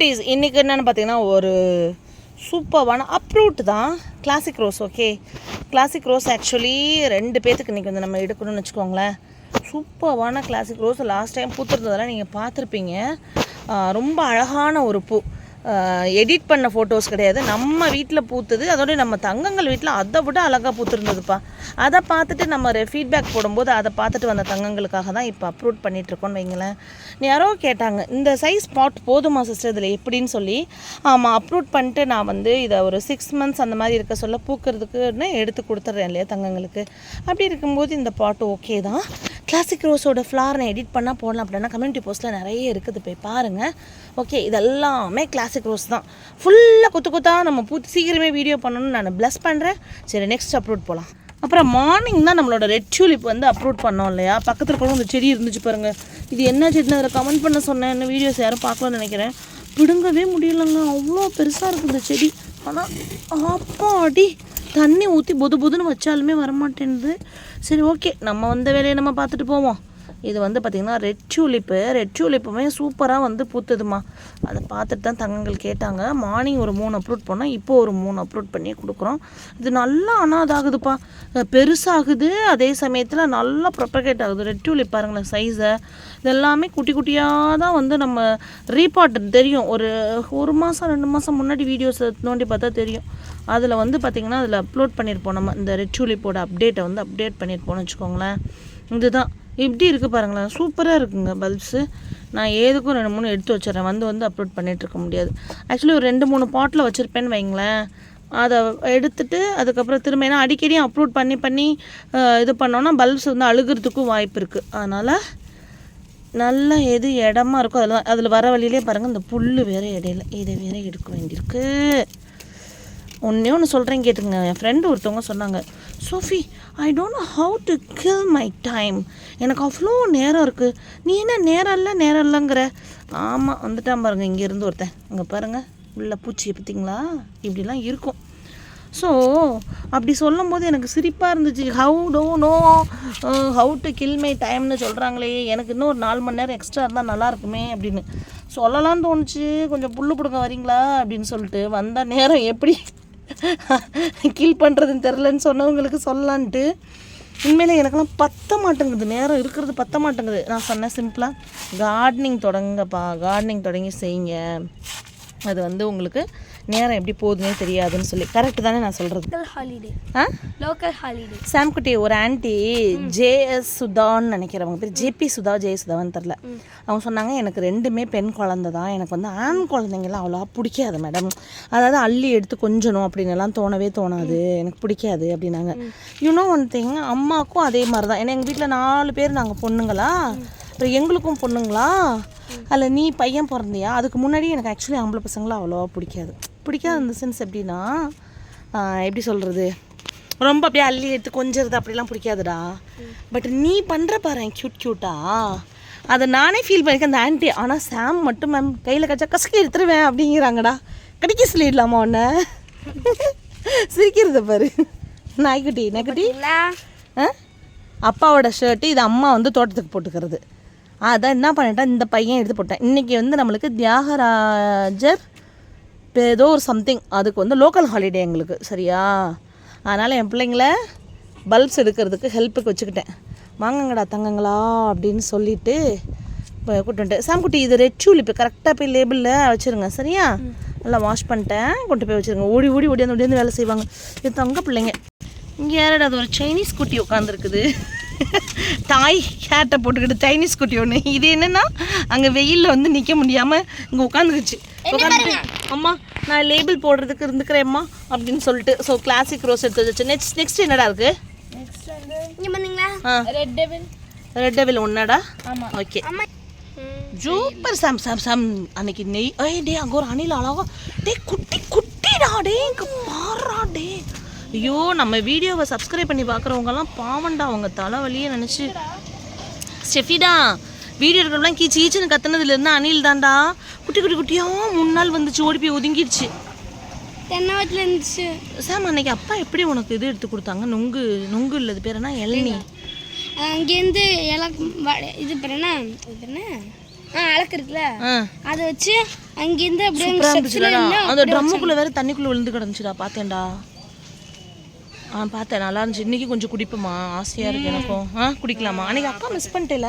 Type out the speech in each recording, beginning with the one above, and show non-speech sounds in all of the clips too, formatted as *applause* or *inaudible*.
குட்டீஸ் இன்றைக்கி என்னென்னு பார்த்தீங்கன்னா ஒரு சூப்பர்வான அப்ரூட் தான். Classic rose okay classic rose actually ரெண்டு பேர்த்துக்கு இன்றைக்கி வந்து நம்ம எடுக்கணும்னு வச்சுக்கோங்களேன். சூப்பர்வான கிளாசிக் ரோஸ் லாஸ்ட் டைம் பூத்துருந்ததெல்லாம் நீங்கள் பார்த்துருப்பீங்க. ரொம்ப அழகான ஒரு பூ. எடிட் பண்ண ஃபோட்டோஸ் கிடையாது. நம்ம வீட்டில் பூத்துது. அதோட நம்ம தங்கங்கள் வீட்டில் அதை விட அழகாக பூத்துருந்ததுப்பா. அதை பார்த்துட்டு நம்ம ஃபீட்பேக் போடும்போது அதை பார்த்துட்டு வந்த தங்கங்களுக்காக தான் இப்போ அப்ரூட் பண்ணிகிட்ருக்கோன்னு வைங்களேன். யாரோ கேட்டாங்க இந்த சைஸ் பாட் போதுமா சிஸ்டர் இதில்? எப்படின்னு சொல்லி ஆமாம் அப்ரூட் பண்ணிட்டு நான் வந்து இதை ஒரு சிக்ஸ் மந்த்ஸ் அந்த மாதிரி இருக்க சொல்ல பூக்கிறதுக்குன்னு எடுத்து கொடுத்துட்றேன் இல்லையா தங்கங்களுக்கு. அப்படி இருக்கும்போது இந்த பாட்டு ஓகே தான். கிளாசிக் ரோஸோட ஃப்ளார் நான் எடிட் பண்ணால் போடலாம் அப்படின்னா கம்யூனிட்டி போஸ்ட்டில் நிறைய இருக்குது. போய் பாருங்கள் ஓகே இதெல்லாமே கிளாசிக் ரோஸ் தான். ஃபுல்லாக குத்து கொத்தாக நம்ம பூத்து சீக்கிரமே வீடியோ பண்ணணும்னு நான் ப்ளஸ் பண்ணுறேன் சரி நெக்ஸ்ட் அப்லோட் போகலாம் அப்புறம் மார்னிங் தான் நம்மளோட ரெட் டியூலிப் வந்து அப்லோட் பண்ணோம் இல்லையா? பக்கத்தில் கூட அந்த செடி இருந்துச்சு பாருங்கள் இது என்ன செடின்னு அதில் கமெண்ட் பண்ண சொன்னேன்னு வீடியோஸ் யாரும் பார்க்கலாம்னு நினைக்கிறேன். பிடுங்கவே முடியலங்க. அவ்வளோ பெருசாக இருக்குது இந்த செடி. ஆனால் அப்பாடி. தண்ணி ஊற்றி பொது பொதுன்னு வச்சாலுமே வரமாட்டேன்து சரி ஓகே. நம்ம வந்த வேலையை நம்ம பார்த்துட்டு போவோம். இது வந்து பார்த்திங்கன்னா ரெட் டியூலிப்பு ரெட் டியூலிப்புமே சூப்பராக வந்து பூத்துதுமா அதை பார்த்துட்டு தான் தங்கங்கள் கேட்டாங்க. மார்னிங் ஒரு மூணு அப்லோட் பண்ணோம். இப்போ ஒரு மூணு அப்லோட் பண்ணி கொடுக்குறோம். இது நல்லா ஆனால் அதாகுதுப்பா பெருசாகுது. அதே சமயத்தில் நல்லா ப்ரொப்பகேட் ஆகுது. ரெட் டியூலிப் பாருங்களேன் சைஸை இதெல்லாமே குட்டி குட்டியாக தான் வந்து நம்ம ரீபாட் தெரியும். ஒரு ஒரு மாதம் ரெண்டு மாதம் முன்னாடி வீடியோஸ் நோண்டி பார்த்தா தெரியும். அதில் வந்து பார்த்திங்கன்னா அதில் அப்லோட் பண்ணியிருப்போம் நம்ம. இந்த ரெட் டியூலிப்போட அப்டேட்டை வந்து அப்டேட் பண்ணியிருப்போம்னு வச்சுக்கோங்களேன். இதுதான். இப்படி இருக்குது பாருங்களேன். சூப்பராக இருக்குங்க பல்ப்ஸு நான் ஏதுக்கும் ரெண்டு மூணு எடுத்து வச்சிடறேன். வந்து வந்து அப்லோட் பண்ணிட்டு இருக்க முடியாது. ஆக்சுவலி ஒரு ரெண்டு மூணு பாட்டில் வச்சுருப்பேன்னு வைங்களேன். அதை எடுத்துட்டு அதுக்கப்புறம் திரும்ப ஏன்னா அடிக்கடி அப்லோட் பண்ணி பண்ணி இது பண்ணோன்னா பல்ப்ஸ் வந்து அழுகிறதுக்கும் வாய்ப்பு இருக்குது அதனால் நல்லா எது இடமா இருக்கோ அதில் அதில் வர வழியிலே பாருங்கள் இந்த புல் வேறு இடையில இதை வேற எடுக்க வேண்டியிருக்கு. ஒன்றே ஒன்று சொல்கிறேன் கேட்டுங்க என் ஃப்ரெண்டு ஒருத்தவங்க சொன்னாங்க Sophie I don't know how to kill my time எனக்கு அவ்வளோ நேரம் இருக்குது நீ என்ன நேரம் இல்லை நேரம் இல்லைங்கிற? ஆமாம் வந்துட்டான் பாருங்கள் இங்கேருந்து ஒருத்தன். அங்கே பாருங்கள் உள்ள பூச்சியை பார்த்தீங்களா இப்படிலாம் இருக்கும். ஸோ அப்படி சொல்லும்போது எனக்கு சிரிப்பாக இருந்துச்சு. How do know how to kill my டைம்னு சொல்கிறாங்களே எனக்கு இன்னும் ஒரு நாலு மணி நேரம் எக்ஸ்ட்ரா இருந்தால் நல்லா இருக்குமே அப்படின்னு. சொல்லலாம்னு தோணுச்சு. கொஞ்சம் புல்லு பிடுங்க வரீங்களா அப்படின்னு சொல்லிட்டு வந்த நேரம் எப்படி கில் பண்ணுறதுன்னு தெரிலன்னு சொன்னவங்களுக்கு சொல்லலான்ட்டு உண்மையிலே எனக்கெல்லாம் பத்த மாட்டேங்குது. நேரம் இருக்கிறது பத்த மாட்டேங்குது. நான் சொன்னேன் சிம்பிளாக கார்டனிங் தொடங்கப்பா கார்டனிங் தொடங்கி செய்யுங்க. அது வந்து உங்களுக்கு நேரம் எப்படி போகுதுன்னே தெரியாதுன்னு சொல்லி. கரெக்டு தானே நான் சொல்கிறது ஹாலிடே ஆ? லோக்கல் ஹாலிடே சாம்குட்டி ஒரு ஆன்ட்டி ஜேஎஸ் சுதான்னு நினைக்கிறவங்க பேர். ஜேபி சுதா ஜெய சுதான்னு தெரில அவங்க சொன்னாங்க எனக்கு ரெண்டுமே பெண் குழந்தை தான். எனக்கு வந்து ஆண் குழந்தைங்கலாம் அவ்வளோவா பிடிக்காது மேடம் அதாவது அள்ளி எடுத்து கொஞ்சணும் அப்படின்னு எல்லாம் தோணவே தோணாது. எனக்கு பிடிக்காது அப்படின்னாங்க. யூனோ ஒன் திங் அம்மாவுக்கும் அதே மாதிரி தான். ஏன்னா எங்கள் வீட்டில் நாலு பேர் நாங்கள் பொண்ணுங்களா. அப்புறம் எங்களுக்கும் பொண்ணுங்களா? அதில் நீ பையன் பிறந்தியா? அதுக்கு முன்னாடி எனக்கு ஆக்சுவலி ஆம்பளை பசங்களாம் அவ்வளோவா பிடிக்காது. பிடிக்காது இந்த சென்ஸ் எப்படின்னா எப்படி சொல்கிறது ரொம்ப அப்படியே அள்ளி எடுத்து கொஞ்சிறது அப்படிலாம் பிடிக்காதுடா. பட் நீ பண்ணுற பாரு க்யூட் க்யூட்டா அதை நானே ஃபீல் பண்ணியிருக்கேன் அந்த ஆன்ட்டி ஆனால் சாம் மட்டும் மேம் கையில் கச்சா கசக்கி எடுத்துருவேன் அப்படிங்கிறாங்கடா. கடிக்க சொல்லிடலாமா உன்னை? சிரிக்கிறத பாரு. நாய்க்குட்டி நாய்க்குட்டி. ஆ? அப்பாவோட ஷர்ட்டு இது அம்மா வந்து தோட்டத்துக்கு போட்டுக்கிறது. அதான் என்ன பண்ணிட்டேன் இந்த பையன் எடுத்து போட்டேன். இன்றைக்கி வந்து நம்மளுக்கு தியாகராஜர் இப்போ ஏதோ ஒரு சம்திங் அதுக்கு வந்து லோக்கல் ஹாலிடே எங்களுக்கு சரியா? அதனால் என் பிள்ளைங்கள பல்ப்ஸ் எடுக்கிறதுக்கு ஹெல்ப்புக்கு வச்சுக்கிட்டேன். வாங்கங்கடா தங்கங்களா அப்படின்னு சொல்லிவிட்டு இப்போ வந்துட்டேன். சாம்குட்டி இது ரெட் சூல் இப்போ கரெக்டாக போய் லேபிளில் வச்சுருங்க சரியா? நல்லா வாஷ் பண்ணிட்டேன். கொண்டு போய் வச்சுருங்க. ஓடி ஓடி ஓடி வந்து ஓடியாந்து வேலை செய்வாங்க. இது தங்க பிள்ளைங்க. இங்கே யாரடா அது ஒரு சைனீஸ் குட்டி உட்காந்துருக்குது தாய் ஹேட்டை போட்டுக்கிட்டு சைனீஸ் குட்டி ஒன்று இது என்னன்னா அங்கே வெயிலில் வந்து நிற்க முடியாமல் இங்கே உட்காந்துக்குச்சு உட்காந்துட்டு அம்மா நான் லேபிள் போடுறதுக்கு இருந்துக்கிறேம்மா அப்படின்னு சொல்லிட்டு ஸோ கிளாசிக் ரோஸ் எடுத்து வச்சு நெக்ஸ்ட் நெக்ஸ்ட் என்னடா இருக்கு? இங்கே பண்ணீங்களா ஆ. ரெட் டெவில் ஒன்னாடா ஓகே அம்மா. சூப்பர் சாம் சாம் சாம் அன்னைக்கு நெய் ஏய் டே அங்கே ஒரு அணில் அழகா டே குட்டி குட்டிடா டே இங்கே பாடுறா டே ஐயோ நம்ம வீடியோவை சப்ஸ்கிரைப் பண்ணி பார்க்குறவங்கலாம் பாவண்டா அவங்க தலைவலியே நினச்சி. ஸ்டெஃபிடா வீடியோ இருக்கிறவங்களாம் கீச்சு கீச்சுன்னு கத்துனதுலேருந்து அணில் தான்டா. குட்டி குட்டி குட்டியாக மூணு நாள் வந்துச்சு ஓடி போய் ஒதுங்கிடுச்சு தென்னாவத்தில் இருந்துச்சு. சாம் அன்னைக்கு அப்பா எப்படி உனக்கு இது எடுத்து கொடுத்தாங்க? நொங்கு நொங்கு இல்லது பேர் என்ன? இளநீ. அங்கேருந்து வ- இது பேர் என்ன? இது பேர் என்ன? ஆ அலக்கு இருக்குல்ல? அதை வச்சு அங்கேருந்து அப்படியே அந்த ட்ரம்முக்குள்ள வேற தண்ணிக்குள்ள விழுந்து கிடந்துச்சுடா பார்த்தேன்டா ஆ பார்த்தேன். நல்லா இருந்துச்சு. இன்னைக்கு கொஞ்சம் குடிப்போமா ஆசையா இருக்கு எனக்கும் ஆ குடிக்கலாமா? அன்னைக்கு அக்கா மிஸ் பண்ணிட்டேல?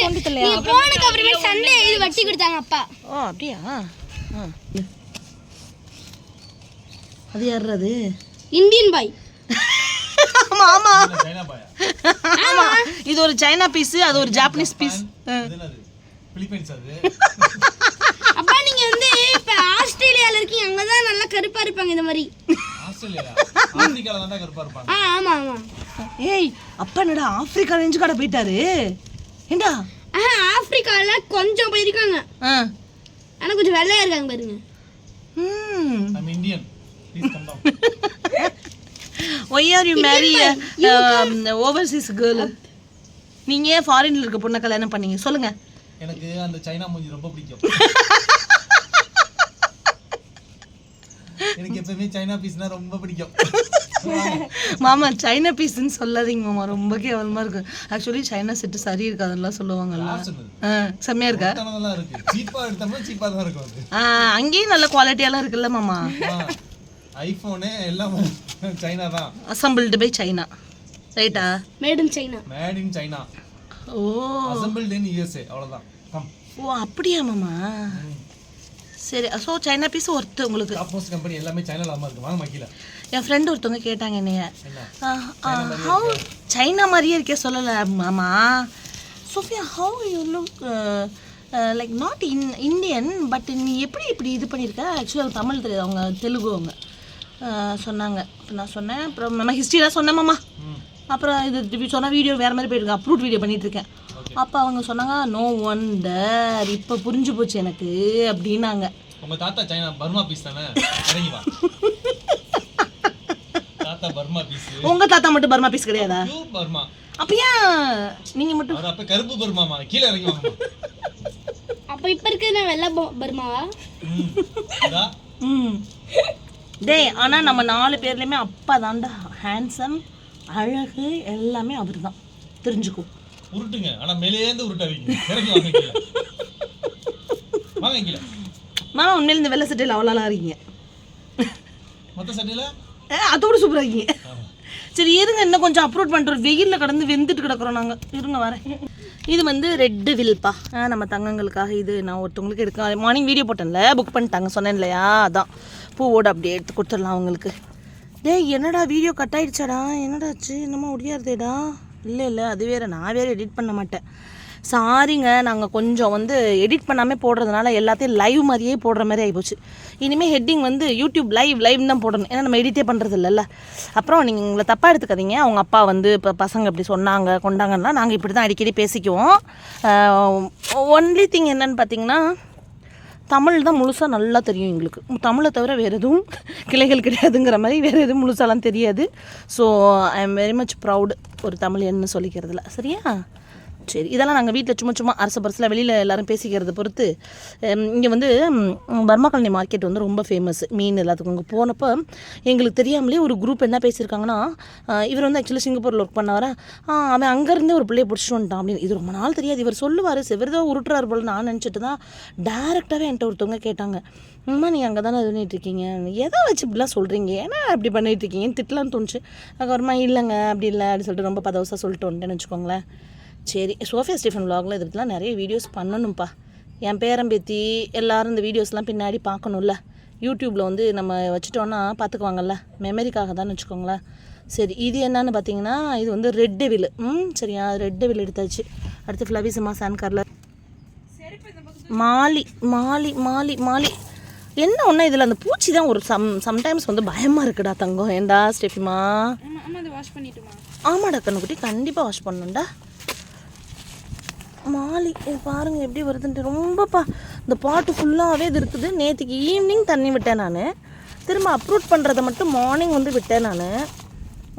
தோண்டிட்டு இல்லையா? நீங்க போனதுக்கு அப்புறமேட்டு சண்டே இது வட்டி கொடுத்தாங்க அப்பா. ஓ அப்படியா? ஆ. அது யார் அது? Indian boy. ஆமா ஆமா. சைனா பாயா? ஆமா. இது ஒரு சைனா பீஸ் அது ஒரு ஜாப்பனீஸ் பீஸ் இது என்னது? பிலிப்பைன்ஸ் அது? அப்பா நீங்க வந்து இப்ப ஆஸ்திரேலியால இருக்கீங்க. அங்கதான் நல்லா கருப்பா இருப்பாங்க இந்த மாதிரி. ஆஸ்திரேலியால *laughs* ஆப்பிரிக்கால தான் கருப்பா இருப்பாங்க ஆ ஆமா ஆமா. ஏய் அப்பா என்னடா ஆப்பிரிக்கா ரேஞ்சு கடை போயிட்டாரு. ஏண்டா? ஆப்பிரிக்கால கொஞ்சம் போயிருக்காங்க. ஆ. ஆனா கொஞ்சம் வெள்ளையா இருக்காங்க பாருங்க. ம். நம்ம Indian please calm down why are you marry overseas girl நீங்க ஏன் ஃபாரின்ல இருக்க பொண்ணை கல்யாணம் பண்ணீங்க? சொல்லுங்க. எனக்கு அந்த சைனா மூஞ்சி ரொம்ப பிடிக்கும். *laughs* எனக்கு எப்பவுமே சைனா பீஸ்னா ரொம்ப பிடிக்கும். *laughs* மாமா சைனா பீஸ்ன்னு சொல்லாதீங்க மாமா ரொம்ப கேவலமா இருக்கு. ஆக்சுவலி சைனா செட்டு சரி இருக்காதுலாம் சொல்லுவாங்கல்ல. செம்மையா இருக்கா? தனதெல்லாம் இருக்கு. சீப்பா எடுத்தோம்னா சீப்பா தான் இருக்கும் அது. ஆ, அங்கேயும் நல்ல குவாலிட்டியெல்லாம் இருக்குல்ல மாமா. ஐபோனு எல்லாம் சைனா தான். அசம்பிள்டு பை சைனா ரைட்டா made in China made in China O. Assembled in USA அவ்வளவுதான். ஓ அப்படியா மாமா? சரி ஸோ சைனா பீஸ் ஒர்த்து உங்களுக்கு டாப் மோஸ்ட் கம்பெனி எல்லாமே சைனால தான் இருக்கு. வாங்க மக்கீல. என் ஃப்ரெண்டு ஒருத்தவங்க கேட்டாங்க என்னைய. என்ன? ஹவு சைனா மாதிரியே இருக்கே? சொல்லலை மாமா. Sophia how you look like not in Indian but நீ எப்படி இப்படி இது பண்ணியிருக்க? ஆக்சுவலாக தமிழ் தெரியாது. அவங்க தெலுங்கு அவங்க. சொன்னாங்க. அப்ப நான் சொன்னேன். அப்புறம் நம்ம ஹிஸ்ட்ரிலாம் சொன்னேன் மாமா. அப்புறம் இது இப்படி சொன்ன வீடியோ வேறு மாதிரி போயிருக்கு. அப்ரூட் வீடியோ பண்ணிட்டு இருக்கேன். அப்போ அவங்க சொன்னாங்க நோ ஒண்டர் இப்போ புரிஞ்சு போச்சு எனக்கு அப்படின்னாங்க. உங்க தாத்தா சைனா பர்மா பீஸ் தானே? இறங்கி வா. தாத்தா பர்மா பீஸ் உங்கள் தாத்தா மட்டும் பர்மா பீஸ் கிடையாதா? பர்மா. அப்போ ஏன்? நீங்கள் மட்டும் அவர் அப்ப கருப்பு பர்மாமா கீழே இறங்கி வாங்க அப்ப இப்ப இருக்கிறது வெள்ளை பர்மாவா? ம். டேய் ஆனால் நம்ம நாலு பேர்லேயுமே அப்பா தாண்டா ஹேண்ட்ஸம் அழகு எல்லாமே அவர் தான் தெரிஞ்சுக்கோ. உருட்டுங்க. ஆனா மேலேந்து உருட்டாதீங்க. இறங்கி வாங்க கீழே. வாங்க கீழே. மாமா உண்மையில இந்த வெள்ளை சட்டையில் அவ்வளோலாம் இருக்கீங்க. மொத்த சட்டையில? அதோட சூப்பராக இருக்கீங்க. சரி இருங்க இன்னும் கொஞ்சம் அப்லோட் பண்ணுறோம் வெயிலில் கடந்து வெந்துட்டு கிடக்குறோம் நாங்கள் இருங்க வரேன். இது வந்து ரெட்டு வில்ப்பா ஆ, நம்ம தங்கங்களுக்காக இது நான் ஒருத்தவங்களுக்கு எடுக்க மார்னிங் வீடியோ போட்டேன்ல புக் பண்ணிட்டாங்க சொன்னேன் இல்லையா? அதான். பூவோட அப்படியே எடுத்து கொடுத்துடலாம் அவங்களுக்கு. டேய் என்னடா வீடியோ கட் ஆயிடுச்சாடா? என்னடா ஆச்சு? என்னமோ ஒடியாருதேடா? இல்லை இல்லை அது வேறு. நான் வேறு எடிட் பண்ண மாட்டேன். சாரிங்க நாங்கள் கொஞ்சம் வந்து எடிட் பண்ணாமல் போடுறதுனால எல்லாத்தையும் லைவ் மாதிரியே போடுற மாதிரி ஆகிப்போச்சு இனிமேல் ஹெட்டிங் வந்து யூடியூப் லைவ் லைவ் தான் போடணும். ஏன்னா நம்ம எடிட்டே பண்ணுறது இல்லைல்ல அப்புறம் நீங்கள் உங்களை தப்பாக எடுத்துக்காதீங்க. அவங்க அப்பா வந்து இப்போ பசங்க இப்படி சொன்னாங்க கொண்டாங்கன்னா நாங்கள் இப்படி தான் அடிக்கடி பேசிக்குவோம். ஒன்லி திங் என்னன்னு பார்த்தீங்கன்னா தமிழ் தான் முழுசாக நல்லா தெரியும் எங்களுக்கு. தமிழை தவிர வேறு எதுவும் கிளைகள் கிடையாதுங்கிற மாதிரி வேறு எதுவும் முழுசாலாம் தெரியாது. So I am very much proud ஒரு தமிழ் என்ன சொல்லிக்கிறதுல. சரியா? சரி இதெல்லாம் நாங்கள் வீட்டில் சும்மா சும்மா அரசு பரிசில் வெளியில் எல்லாரும் பேசிக்கிறத பொறுத்து இங்கே வந்து பர்மா காலனி மார்க்கெட் வந்து ரொம்ப ஃபேமஸ் மீன் எல்லாத்துக்கும் அங்கே போனப்போ எங்களுக்கு தெரியாமலே ஒரு குரூப் என்ன பேசியிருக்காங்கன்னா இவர் வந்து ஆக்சுவலி சிங்கப்பூரில் ஒர்க் பண்ணாரா அவன் அங்கேருந்தே ஒரு பிள்ளைய பிடிச்சிட்டு வந்துட்டான் அப்படின்னு. இது ரொம்ப நாள் தெரியாது. இவர் சொல்லுவார் செவருதோ உருட்டுறாரு போல நான் நினச்சிட்டு தான் டேரெக்டாகவே என்கிட்ட ஒருத்தவங்க கேட்டாங்க. அம்மா நீங்கள் அங்கே தானே இது இருக்கீங்க? எதை வச்சு இப்படிலாம் சொல்கிறீங்க ஏன்னா அப்படி பண்ணிட்டு இருக்கீங்கன்னு திட்டலாம்னு தோணுச்சு. அதுக்கப்புறமா இல்லைங்க அப்படி இல்லை. அப்படின்னு சொல்லிட்டு ரொம்ப பதவசாக சொல்லிட்டு வந்துட்டேன்னு வச்சுக்கோங்களேன். சரி சோஃபியா ஸ்டீஃபன் vlogல இதை பற்றிலாம் நிறைய வீடியோஸ் பண்ணணும்ப்பா என் பேரம்பேத்தி எல்லாரும் இந்த வீடியோஸ்லாம் பின்னாடி பார்க்கணும்ல. யூடியூப்பில் வந்து நம்ம வச்சுட்டோன்னா பார்த்துக்குவாங்கல்ல. மெமரிக்காக தான் வச்சுக்கோங்களேன். சரி இது என்னன்னு பார்த்தீங்கன்னா இது வந்து ரெட் டெவில் ம் சரியா? ரெட் டெவில் எடுத்தாச்சு. அடுத்து ஃப்ளவிசமா சான் கர்லர் மாலி மாலி மாலி மாலி. என்ன ஒன்றா இதில்? அந்த பூச்சி தான் ஒரு சம் சம்டைம்ஸ் வந்து பயமாக இருக்குடா தங்கம். ஏண்டா ஸ்டெஃபிமா? ஆமாடா கண்ணுக்குட்டி. கண்டிப்பாக வாஷ் பண்ணணும்டா. மாலி இது பாருங்க எப்படி வருதுன்ட்டு. ரொம்பப்பா இந்த பாட்டு ஃபுல்லாகவே இது இருக்குது. நேற்றுக்கு ஈவினிங் தண்ணி விட்டேன் நான். திரும்ப அப்ரூட் பண்ணுறதை மட்டும் மார்னிங் வந்து விட்டேன் நான்.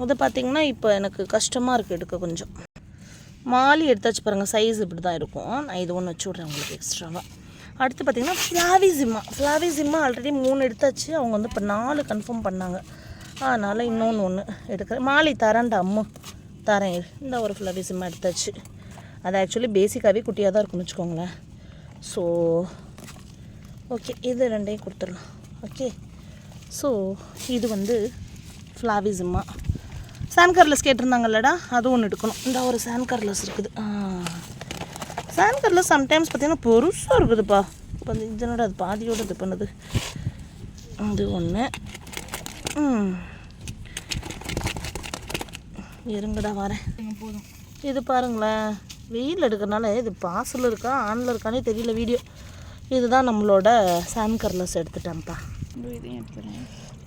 அதை பார்த்தீங்கன்னா இப்போ எனக்கு கஷ்டமாக இருக்குது எடுக்க கொஞ்சம். மாலி எடுத்தாச்சு பாருங்கள் சைஸ் இப்படி தான் இருக்கும். நான் இது ஒன்று வச்சு விட்றேன் உங்களுக்கு எக்ஸ்ட்ராவாக அடுத்து பார்த்தீங்கன்னா ஃப்ளாவிசிம்மா ஃப்ளாவிசிம்மா ஆல்ரெடி மூணு எடுத்தாச்சு. அவங்க வந்து இப்போ நாலு கன்ஃபார்ம் பண்ணாங்க. அதனால் இன்னொன்று ஒன்று எடுக்கிறேன். மாலி தரேன்டா அம்மு. தரேன். இந்த ஒரு ஃப்ளவிசிம்மா எடுத்தாச்சு. அது ஆக்சுவலி பேசிக்காகவே குட்டியாக தான் இருக்கும்னு வச்சுக்கோங்களேன். ஸோ ஓகே இது ரெண்டையும் கொடுத்துடலாம். ஓகே ஸோ இது வந்து ஃப்ளாவிசம்மா சான் கர்லஸ் கேட்டிருந்தாங்கல்லடா அது ஒன்று எடுக்கணும். இந்த ஒரு சான் கர்லஸ் இருக்குது. சான் கர்லஸ் சம்டைம்ஸ் பார்த்தீங்கன்னா பெருசாக இருக்குதுப்பா. இப்போ இதனோட அது பாதியோட இது பண்ணுது? அது ஒன்று ம். இருங்கடா வரேன். போதும் இது பாருங்களேன். வெயில் எடுக்கிறனால இது பாசில் இருக்கா ஆனில் இருக்கானே தெரியல வீடியோ இதுதான் நம்மளோட சான் கர்லஸ் எடுத்துட்டேன்ப்பா. இதையும்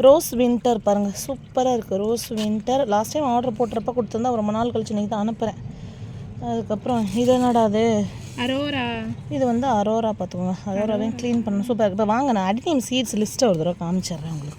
ரோஸ் வின்டர் பாருங்கள் சூப்பராக இருக்குது rose winter last time order போட்டுறப்ப கொடுத்துருந்தா ரொம்ப நாள் கழிச்சு இன்றைக்கி தான் அனுப்புகிறேன் அதுக்கப்புறம் இது என்னடா அது? அரோரா இது வந்து அரோரா பார்த்துக்கோங்க. அரோராவையும் க்ளீன் பண்ண சூப்பராக இருக்குது இப்போ வாங்க நான் அடினியம் சீட்ஸ் லிஸ்ட்டை ஒரு தடவை காமிச்சிடுறேன் உங்களுக்கு.